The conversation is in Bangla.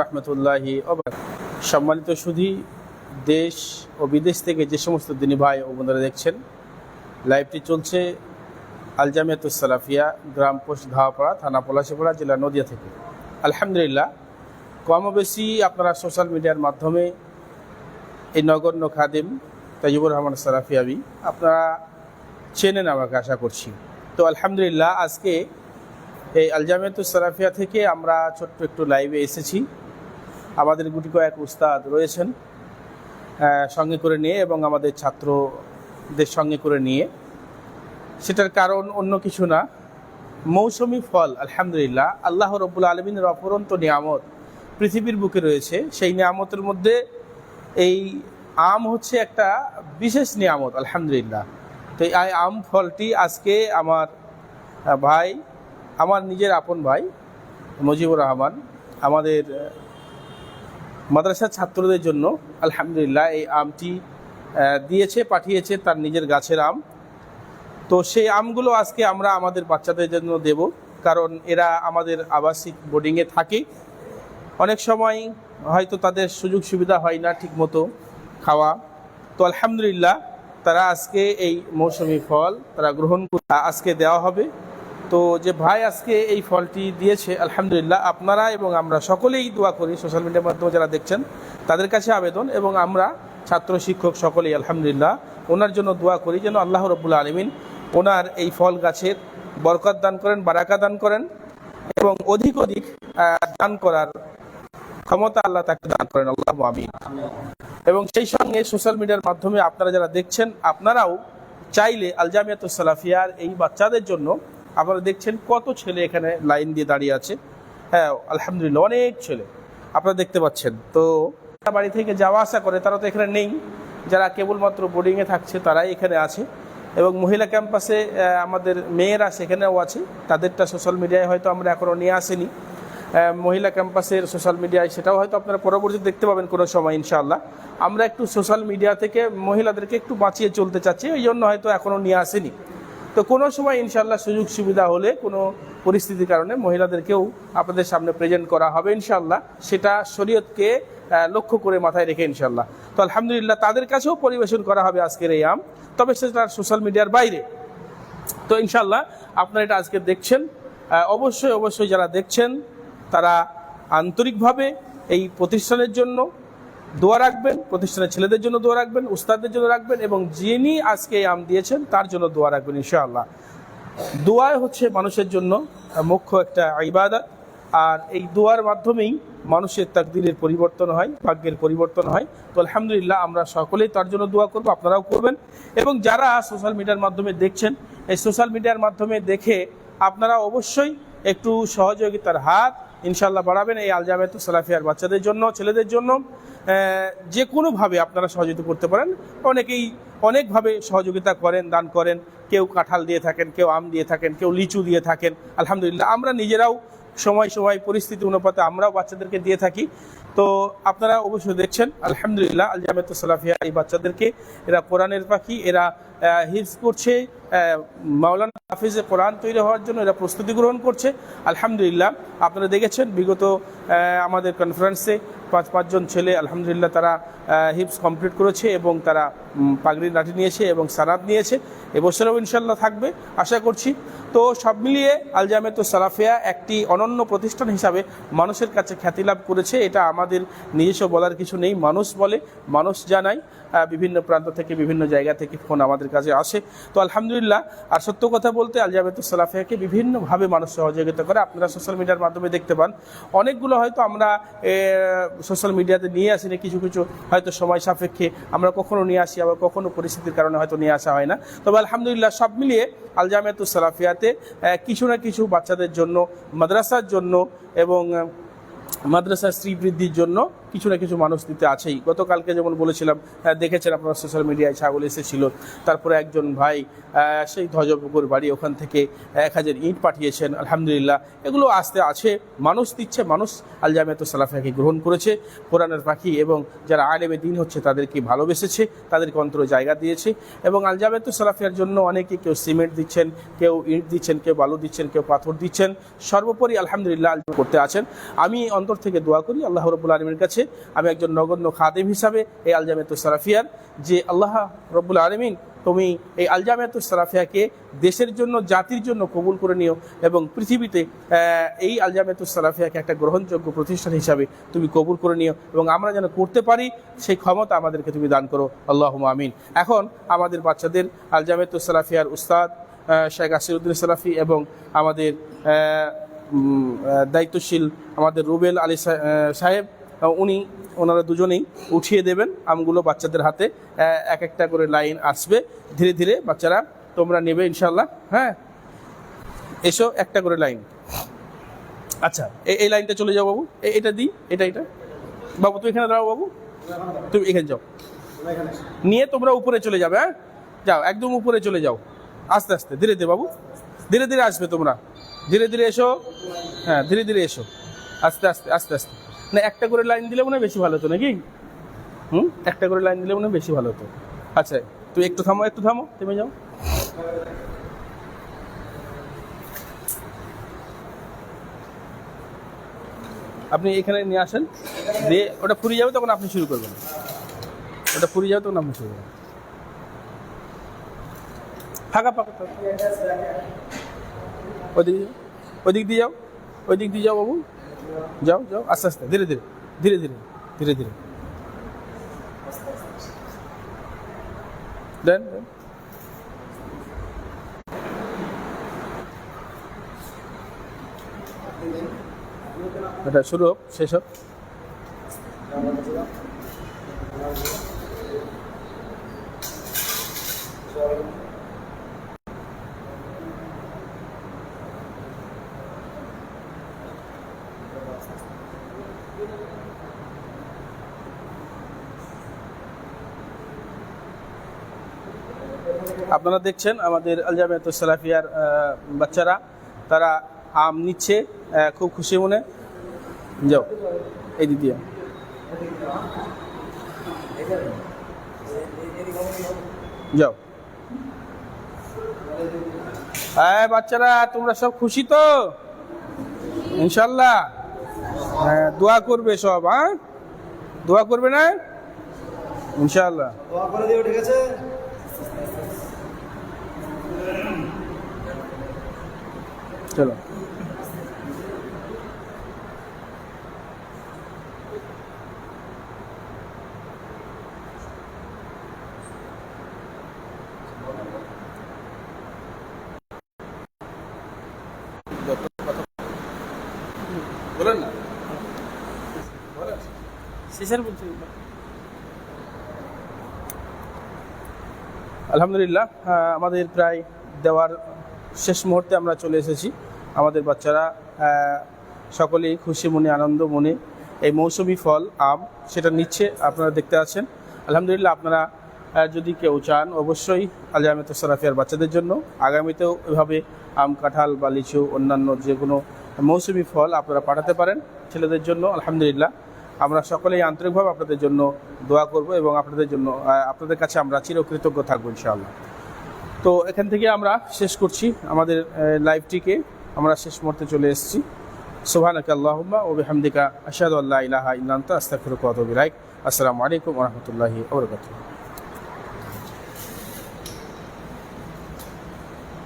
রহমতুল্লাহি সম্মানিত সুধী, দেশ ও বিদেশ থেকে যে সমস্ত দিনী ভাই ও বোনেরা দেখছেন, লাইভটি চলছে আলজামিয়াতুস সালাফিয়া গ্রাম পোস্ট ধাওয়াপাড়া থানা পলাশিপাড়া জেলা নদিয়া থেকে। আলহামদুলিল্লাহ, কম বেশি আপনারা সোশ্যাল মিডিয়ার মাধ্যমে এই নগণ্য খাদিম তাজিবুর রহমান সালাফিয়াবি, আপনারা চেনেন আমাকে, আশা করছি। তো আলহামদুলিল্লাহ, আজকে এই আলজামিয়াতুস সালাফিয়া থেকে আমরা ছোট্ট একটু লাইভে এসেছি। আমাদের গুটি কয়েক উস্তাদ রয়েছেন সঙ্গে করে নিয়ে এবং আমাদের ছাত্রদের সঙ্গে করে নিয়ে। সেটার কারণ অন্য কিছু না। মৌসুমি ফল, আলহামদুলিল্লাহ, আল্লাহ রব্বুল আলমিনের অপরন্ত নিয়ামত পৃথিবীর বুকে রয়েছে। সেই নিয়ামতের মধ্যে এই আম হচ্ছে একটা বিশেষ নিয়ামত, আলহামদুলিল্লাহ। তো এই আম ফলটি আজকে আমার ভাই আমার নিজের আপন ভাই, মুজিবুর রহমান, আমাদের মাদ্রাসার ছাত্রদের জন্য আলহামদুলিল্লাহ এই আমটি দিয়েছে, পাঠিয়েছে তার নিজের গাছের আম। তো সেই আমগুলো আজকে আমরা আমাদের বাচ্চাদের জন্য দেব, কারণ এরা আমাদের আবাসিক বোর্ডিংয়ে থাকে। অনেক সময় হয়তো তাদের সুযোগ সুবিধা হয় না ঠিকমতো খাওয়া। তো আলহামদুলিল্লাহ তারা আজকে এই মৌসুমি ফল তারা গ্রহণ আজকে দেওয়া হবে। তো যে ভাই আজকে এই ফলটি দিয়েছে, আলহামদুলিল্লাহ আপনারা এবং আমরা সকলেই দোয়া করি সোশ্যাল মিডিয়ার মাধ্যমে যারা দেখছেন, তাদের কাছে আবেদন এবং আমরা ছাত্র শিক্ষক সকলেই আলহামদুলিল্লাহ ওনার জন্য দোয়া করি যেন আল্লাহ রবুল্লা আলমিন ওনার এই ফল গাছের বরকত দান করেন, বারাকা দান করেন এবং অধিক অধিক দান করার ক্ষমতা আল্লাহ তাকে দান করেন, আল্লাহ আমিন। এবং সেই সঙ্গে সোশ্যাল মিডিয়ার মাধ্যমে আপনারা যারা দেখছেন, আপনারাও চাইলে আলজামিয়াতুস সালাফিয়ার এই বাচ্চাদের জন্য আপনারা দেখছেন কত ছেলে এখানে লাইন দিয়ে দাঁড়িয়ে আছে। হ্যাঁ আলহামদুলিল্লাহ, অনেক ছেলে। আপনারা দেখতে পাচ্ছেন। তো বাড়ি থেকে যাওয়া আসা করে, তারা তো এখানে নেই। যারা কেবলমাত্র বোর্ডিংয়ে থাকছে, তারাই এখানে আছে। এবং মহিলা ক্যাম্পাসে আমাদের মেয়েরা সেখানেও আছে। তাদেরটা সোশ্যাল মিডিয়ায় হয়তো আমরা এখনও নিয়ে আসিনি। মহিলা ক্যাম্পাসের সোশ্যাল মিডিয়ায় সেটাও হয়তো আপনারা পরবর্তীতে দেখতে পাবেন কোনো সময়, ইনশাআল্লাহ। আমরা একটু সোশ্যাল মিডিয়া থেকে মহিলাদেরকে একটু বাঁচিয়ে চলতে চাচ্ছি ওই জন্য হয়তো এখনও নিয়ে আসেনি। তো কোনো সময় ইনশাল্লাহ সুযোগ সুবিধা হলে কোনো পরিস্থিতির কারণে মহিলাদেরকেও আপনাদের সামনে প্রেজেন্ট করা হবে ইনশাল্লাহ সেটা শরীয়তকে লক্ষ্য করে মাথায় রেখে ইনশাল্লাহ তো আলহামদুলিল্লাহ তাদের কাছেও পরিবেশন করা হবে আজকের এই আম। তবে সেটা সোশ্যাল মিডিয়ার বাইরে। তো ইনশাল্লাহ আপনারা এটা আজকে দেখছেন। অবশ্যই অবশ্যই যারা দেখছেন, তারা আন্তরিকভাবে এই প্রতিষ্ঠানের জন্য দোয়া রাখবেন, প্রতিষ্ঠানের ছেলেদের জন্য দোয়া রাখবেন, উস্তাদদের জন্য রাখবেন এবং যিনি আজকে আম দিয়েছেন, তার জন্য দোয়া রাখবেন ইনশাআল্লাহ। দোয়াই হচ্ছে মানুষের জন্য মুখ্য একটা ইবাদত, আর এই দোয়ার মাধ্যমেই মানুষের তাকদিরের পরিবর্তন হয়, ভাগ্যের পরিবর্তন হয়। তো আলহামদুলিল্লাহ, আমরা সকলেই তার জন্য দোয়া করব, আপনারাও করবেন। এবং যারা সোশ্যাল মিডিয়ার মাধ্যমে দেখছেন, এই সোশ্যাল মিডিয়ার মাধ্যমে দেখে আপনারা অবশ্যই একটু সহযোগিতার হাত ইনশাল্লাহ বাড়াবেন এই আলজামেত সালাফিয়ার বাচ্চাদের জন্য, ছেলেদের জন্য। যে কোনোভাবে আপনারা সহযোগিতা করতে পারেন। অনেকেই অনেকভাবে সহযোগিতা করেন, দান করেন। কেউ কাঁঠাল দিয়ে থাকেন, কেউ আম দিয়ে থাকেন, কেউ লিচু দিয়ে থাকেন। আলহামদুলিল্লাহ, আমরা নিজেরাও সময় সময় পরিস্থিতি অনুপাতে আমরাও বাচ্চাদেরকে দিয়ে থাকি। তো আপনারা অবশ্যই দেখছেন, আলহামদুলিল্লাহ, আল জামেত সালাফিয়া এই বাচ্চাদেরকে এরা কোরআনের পাখি, এরা হিফ করছে মাওলানা হাফিজে কোরআন তৈরি হওয়ার জন্য এরা প্রস্তুতি গ্রহণ করছে। আলহামদুলিল্লাহ, আপনারা দেখেছেন, বিগত আমাদের কনফারেন্সে পাঁচ পাঁচজন ছেলে, আলহামদুলিল্লাহ তারা হিপস কমপ্লিট করেছে এবং তারা পাগড়ি লাঠি নিয়েছে এবং সানাদ নিয়েছে। এবছরেও ইনশাল্লাহ থাকবে, আশা করছি। তো সব মিলিয়ে আল জামেত সালাফিয়া একটি অনন্য প্রতিষ্ঠান হিসাবে মানুষের কাছে খ্যাতি লাভ করেছে। এটা আমাদের নিজস্ব বলার কিছু নেই। মানুষ বলে, মানুষ জানায়। বিভিন্ন প্রান্ত থেকে, বিভিন্ন জায়গা থেকে ফোন আমাদের কাছে আসে। তো আলহামদুলিল্লাহ, আর সত্য কথা বলতে আল জামেত সালাফিয়াকে বিভিন্নভাবে মানুষ সহযোগিতা করে। আপনারা সোশ্যাল মিডিয়ার মাধ্যমে দেখতে পান। অনেকগুলো হয়তো আমরা সোশ্যাল মিডিয়াতে নিয়ে আসি আসিনি। কিছু কিছু হয়তো সময় সাপেক্ষে আমরা কখনো নিয়ে আসি, আবার কখনো পরিস্থিতির কারণে হয়তো নিয়ে আসা হয় না। তবে আলহামদুলিল্লাহ, সব মিলিয়ে আল সালাফিয়াতে কিছু না কিছু বাচ্চাদের জন্য, মাদ্রাসার জন্য এবং, মাদ্রাসার শ্রী বৃদ্ধির জন্য কিছু না কিছু মানুষ দিতে আছেই। গতকালকে যেমন বলেছিলাম আহ, দেখেছেন আপনারা সোশ্যাল মিডিয়ায় ছাগল এসেছিল। তারপরে একজন ভাই সেই ধ্বজপুকুর বাড়ি ওখান থেকে এক হাজার ইট পাঠিয়েছেন আলহামদুলিল্লাহ। এগুলো আসতে আছে মানুষ দিচ্ছে মানুষ আল জামিয়াত সালাফিয়াকে গ্রহণ করেছে। কোরআনের পাখি এবং যারা আলেমে দিন হচ্ছে তাদেরকে ভালোবেসেছে তাদেরকে অন্তর জায়গা দিয়েছে এবং আল জামিয়াত সালাফিয়ার জন্য অনেকে কেউ সিমেন্ট দিচ্ছেন কেউ ইট দিচ্ছেন কেউ বালু দিচ্ছেন কেউ পাথর দিচ্ছেন। সর্বোপরি আলহামদুলিল্লাহ আল করতে আছেন। আমি অন্তর থেকে দোয়া করি আল্লাহ রবুল আলমীর কাছে আমি একজন নগণ্য খাদেম হিসাবে এই আল জামিয়াত সালাফিয়ার, যে আল্লাহ রব্বুল আলমিন তুমি এই আলজামিয়াত সালাফিয়াকে দেশের জন্য, জাতির জন্য কবুল করে নিও এবং পৃথিবীতে এই আলজামিয়াত সালাফিয়াকে একটা গ্রহণযোগ্য প্রতিষ্ঠান হিসাবে তুমি কবুল করে নিও এবং আমরা যেন করতে পারি, সেই ক্ষমতা আমাদেরকে তুমি দান করো। আল্লাহ আমিন। এখন আমাদের বাচ্চাদের আলজামিয়াত সালাফিয়ার উস্তাদ শেখ আসিরুদ্দিন সালাফি এবং আমাদের দায়িত্বশীল আমাদের রুবেল আলী সাহেব উনি, ওনারা দুজনেই উঠিয়ে দেবেন আমগুলো বাচ্চাদের হাতে। এক একটা করে লাইন আসবে। ধীরে ধীরে বাচ্চারা তোমরা নেবে ইনশাল্লাহ হ্যাঁ? এসো একটা করে লাইন। আচ্ছা এই লাইনটা চলে যাও বাবু। এটা দিই, এটা এটা। বাবু, তুমি এখানে দাঁড়াও বাবু। তুমি এখানে যাও। নিয়ে তোমরা উপরে চলে যাবে হ্যাঁ? যাও, একদম উপরে চলে যাও। আস্তে আস্তে, ধীরে ধীরে বাবু। ধীরে ধীরে আসবে তোমরা। ধীরে ধীরে এসো। হ্যাঁ ধীরে ধীরে এসো। আস্তে আস্তে আস্তে আস্তে। না, একটা করে লাইন দিলে মনে বেশি ভালো হতো নাকি? হুম? একটা করে লাইন দিলে মনে বেশি ভালো হতো। আচ্ছা তুই একটু থামো একটু থামো, থেমে যাও। আপনি এখানে নিয়ে আসেন, দিয়ে ওটা ফুরিয়ে যাবে, তখন আপনি শুরু করবেন। ওটা ফুরিয়ে যাবে, তখন আপনি শুরু করবেন। ফাঁকা ফাঁকা। ওদিকে ওদিক দিয়ে যাও। ওই দিক দিয়ে যাও, বাবু। যাও যাও, আস্তে আস্তে, ধীরে ধীরে ধীরে ধীরে ধীরে ধীরে। দেন এটা শুরু হোক, শেষ হোক। আপনারা দেখছেন আমাদের আলজামিয়াত সালাফিয়ার বাচ্চারা। তারা আম নিচ্ছে খুব খুশি মনে। যাও, এই দিদি যাও। হ্যাঁ বাচ্চারা, তোমরা সব খুশি তো? ইনশাল্লাহ। হ্যাঁ দোয়া করবে সব হ্যাঁ দোয়া করবে না? ইনশাল্লাহ দোয়া করে দিও ঠিক আছে? চলো। বলেন না। শেষের বলছি আলহামদুলিল্লাহ আমাদের প্রায় দেওয়ার শেষ মুহূর্তে আমরা চলে এসেছি। আমাদের বাচ্চারা সকলেই খুশি মনে, আনন্দ মনে এই মৌসুমি ফল, আম, সেটা নিচ্ছে, আপনারা দেখতে আছেন। আলহামদুলিল্লাহ, আপনারা যদি কেউ চান, অবশ্যই আলিয়ামেত সরাফিয়ার বাচ্চাদের জন্য। আগামীতেও এভাবে আম, কাঁঠাল বা লিচু, অন্যান্য যে কোনো মৌসুমি ফল আপনারা পাঠাতে পারেন ছেলেদের জন্য। আলহামদুলিল্লাহ আমরা সকলেই আন্তরিকভাবে আপনাদের জন্য দোয়া করব এবং আপনাদের জন্য আপনাদের কাছে আমরা চিরকৃতজ্ঞ থাকব ইনশাআল্লাহ। তো এখান থেকে আমরা শেষ করছি আমাদের লাইভটিকে। আমরা শেষ মুহূর্তে চলে এসেছি। সুবহানাকা আল্লাহম্মা ও বেহামদিকা আশাদ আল্লাহ ইলাহা ইল্লা আনতা আস্তাগফিরুকা ওয়া আতুবু ইলাইক। আসসালামু আলাইকুম রহমতুল্লাহি বারাকাতুহু।